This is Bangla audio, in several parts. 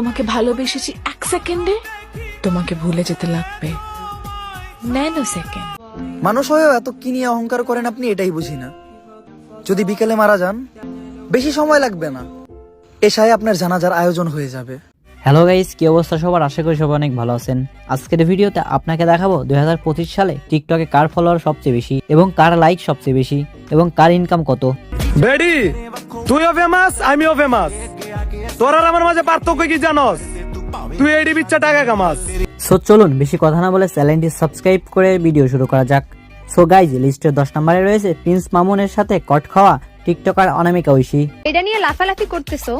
তোমাকে ভালোবেসেছি এক সেকেন্ডে? তোমাকে ভুলে যেতে লাগবে। ন্যানো সেকেন্ড মানুষ হয়েও এত কি নিয়ে অহংকার করেন আপনি এটাই বুঝি না। যদি বিকেলে মারা যান বেশি সময় লাগবে না। এসায় আপনার জানাজার আয়োজন হয়ে যাবে। হ্যালো গাইস কি অবস্থা সবার? আশা করি সবাই অনেক ভালো আছেন। আজকের ভিডিওতে আপনাকে দেখাবো দুই হাজার পঁচিশ সালে টিকটকে কার ফলোয়ার সবচেয়ে বেশি এবং কার লাইক সবচেয়ে বেশি এবং কার ইনকাম কত। বেডি তুইও ফেমাস আমিও ফেমাস তোর আর আমার মাঝে পার্থক্য কি জানস? তুই এডি বিচ্ছা টাকা কামাস। সো চলুন বেশি কথা না বলে চ্যানেলটি সাবস্ক্রাইব করে ভিডিও শুরু করা যাক। সো গাইজ লিস্টের দশ নম্বরে রয়েছে প্রিন্স মামুনের সাথে কট খাওয়া টিকটকার অনামিকা ঐশী। এটা নিয়ে লাফালাফি করতেছো?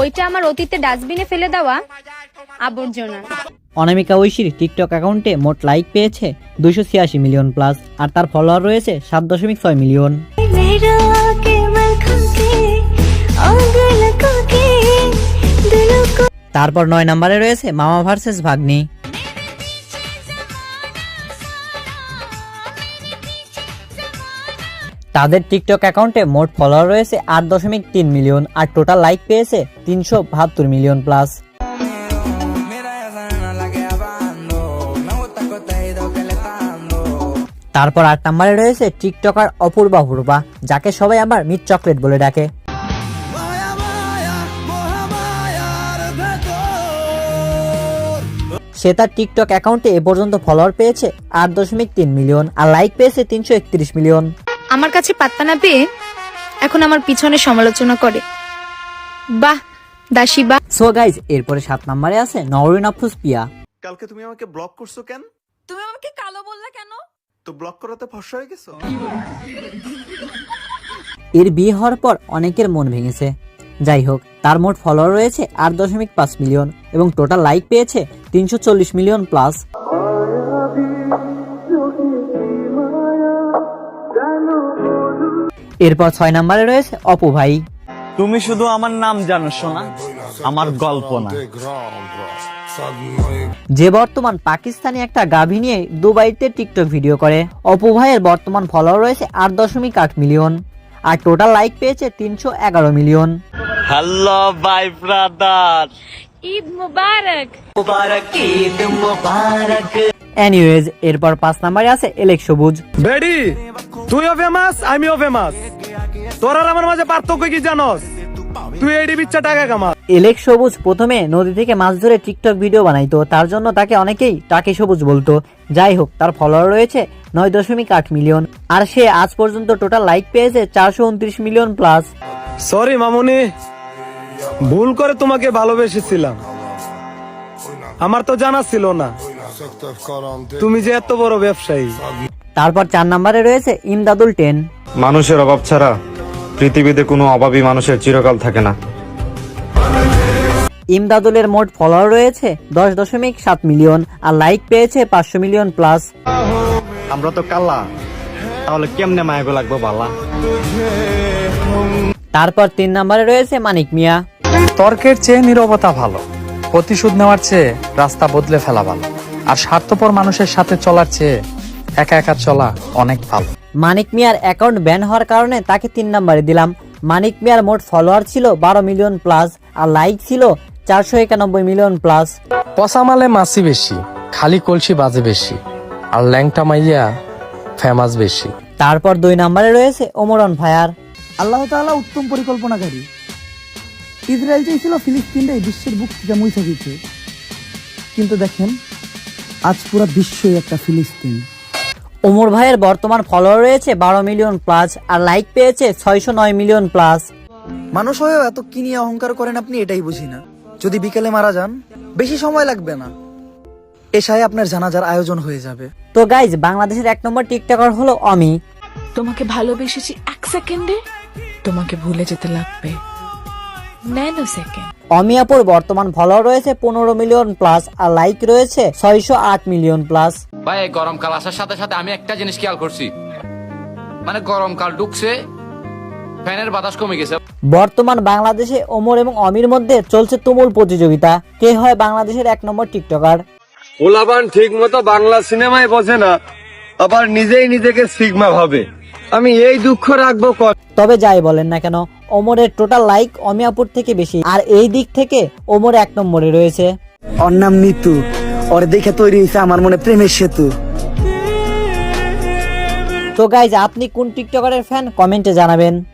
ওইটা আমার অতীতে ডাস্টবিনে ফেলে দেওয়া আবর্জনা। অনামিকা ঐশীর টিকটক অ্যাকাউন্টে মোট লাইক পেয়েছে দুইশো ছিয়াশি মিলিয়ন প্লাস আর তার ফলোয়ার রয়েছে সাত দশমিক ছয় মিলিয়ন তারপর নয় নম্বরে রয়েছে মামা ভার্সেস ভাগ্নি। তাদের টিকটক অ্যাকাউন্টে মোট ফলোয়ার রয়েছে আট দশমিক তিন মিলিয়ন আর টোটাল লাইক পেয়েছে তিনশো বাহাত্তর মিলিয়ন প্লাস। তারপর আট নম্বরে রয়েছে টিকটকার অপূর্বা পূর্বা যাকে সবাই আবার মিট চকলেট বলে ডাকে। সে তার টিকটক অ্যাকাউন্টে এ পর্যন্ত ফলোয়ার পেয়েছে আট দশমিক তিন মিলিয়ন আর লাইক পেয়েছে তিনশো একত্রিশ মিলিয়ন। আমার কাছে পাত্তা না পেয়ে এখন আমার পিছনে সমালোচনা করে। বাহ দাসী বাহ। সো গাইজ এরপরে সাত নম্বরে আছে নওরিন আফরুজ পিয়া। কালকে তুমি আমাকে ব্লক করছ কেন? তুমি আমাকে কালো বললে কেন? তো ব্লক করাতে ফর্সা হয়ে গেছো? এর বিয়ে হওয়ার পর অনেকের মন ভেঙেছে। যাই হোক তার মোট ফলোয়ার রয়েছে আট দশমিক পাঁচ মিলিয়ন এবং টোটাল লাইক পেয়েছে তিনশো চল্লিশ মিলিয়ন প্লাস এরপর ছয় নম্বরে রয়েছে অপু ভাই। তুমি শুধু আমার নাম জানো শোনা আমার গল্প না। যে বর্তমান পাকিস্তানি একটা গাভী নিয়ে দুবাইতে টিকটক ভিডিও করে। অপু ভাইয়ের বর্তমান ফলোয়ার রয়েছে আট দশমিক আট মিলিয়ন আর টোটাল লাইক পেয়েছে তিনশো এগারো million hello bye brother Eid Mubarak. Anyways এরপর পাঁচ নম্বরে আছে এলেক সবুজ। বেডি তুইও ফেমাস আমিও ফেমাস তোর আর আমার মাঝে পার্থক্য কি জানস? তুই এডি বিচ্ছা টাকা কামাস। এলেক সবুজ প্রথমে নদী থেকে মাছ ধরে টিকটক ভিডিও বানাইতো তার জন্য তাকে অনেকেই টাকে সবুজ বলতো। যাই হোক তার ফলোয়ার রয়েছে নয় দশমিক আট মিলিয়ন আর সে আজ পর্যন্ত টোটাল লাইক পেয়েছে চারশো উনত্রিশ মিলিয়ন প্লাস সরি মামুনি। ভুল করে তোমাকে ভালোবেসেছিলাম। আমার তো জানা ছিল না। তুমি যে এত বড় ব্যবসায়ী। তারপর চার নম্বরে রয়েছে ইমদাদুল টেন। মানুষের অভাব ছাড়া পৃথিবীতে কোনো অভাবী মানুষের চিরকাল থাকে না। ইমদাদুলের মোট ফলোয়ার রয়েছে দশ দশমিক সাত মিলিয়ন আর লাইক পেয়েছে পাঁচশো মিলিয়ন প্লাস। আমরা তো কাল্লা। তাহলে কেমনে মায়াগো লাগবো বালা তারপর তিন নম্বরে রয়েছে মানিক মিয়া। তর্কের চেয়ে নীরবতা ভালো। প্রতিশোধ নেওয়ার চেয়ে রাস্তা বদলে ফেলা ভালো। আর স্বার্থপর মানুষের সাথে চলার চেয়ে একা একা চলা অনেক ভালো। মানিক মিয়ার অ্যাকাউন্ট ব্যান হওয়ার কারণে তাকে তিন নম্বরে দিলাম। মানিক মিয়ার মোট ফলোয়ার ছিল বারো মিলিয়ন প্লাস আর লাইক ছিল চারশো একানব্বই মিলিয়ন প্লাস পসামালে মাসি বেশি খালি কলসি বাজে বেশি আর ল্যাংটা মাইয়া ফেমাস বেশি। তারপর দুই নম্বরে রয়েছে ওমরন ফায়ার আল্লাহ তাআলা উত্তম পরিকল্পনাকারী। ইসরায়েল চাইছিল ফিলিস্তিনরা এই বিশ্বের বুক থেকে মুছে দিতে। কিন্তু দেখেন আজ পুরো বিশ্বই একটা ফিলিস্তিন। ওমর ভাইয়ের বর্তমান ফলোয়ার রয়েছে বারো মিলিয়ন প্লাস আর লাইক পেয়েছে ছয়শো নয় মিলিয়ন প্লাস। মানুষ হয়েও এত কি নিয়ে অহংকার করেন আপনি এটাই বুঝি না। যদি বিকেলে মারা যান বেশি সময় লাগবে না। এসায় আপনার জানাজার আয়োজন হয়ে যাবে। তো গাইজ বাংলাদেশের এক নম্বর টিকটকার হলো অমি। তোমাকে ভালোবেসেছি এক সেকেন্ডে? তোমাকে ভুলে যেতে লাগবে। ন্যানো সেকেন্ড অমিয়াপুর বর্তমান ফলোয়ার রয়েছে পনেরো মিলিয়ন প্লাস আর লাইক রয়েছে ছয়শো আট মিলিয়ন প্লাস। ভাই এই গরমকাল আসার সাথে সাথে আমি একটা জিনিস খেয়াল করছি। মানে গরমকাল ঢুকছে ফ্যানের বাতাস কমে গেছে। বর্তমান বাংলাদেশে ওমর এবং অমির মধ্যে চলছে তুমুল প্রতিযোগিতা। কে হয় বাংলাদেশের এক নম্বর টিকটকার? ওলাবান ঠিক মতো বাংলা সিনেমায় বোঝে না আবার নিজেই নিজেকে সিগমা ভাবে। আমি এই দুঃখ রাখব তবে যাই বলেন না কেন ওমরের টোটাল লাইক অমিয়াপুর থেকে বেশি আর এই দিক থেকে ওমর এক নম্বরে রয়েছে। ওর নাম নিতু। ওর দেখে তৈরি হয়েছে আমার মনে প্রেমের সেতু। তো গাইজ আপনি কোন টিকটকারের ফ্যান কমেন্টে জানাবেন।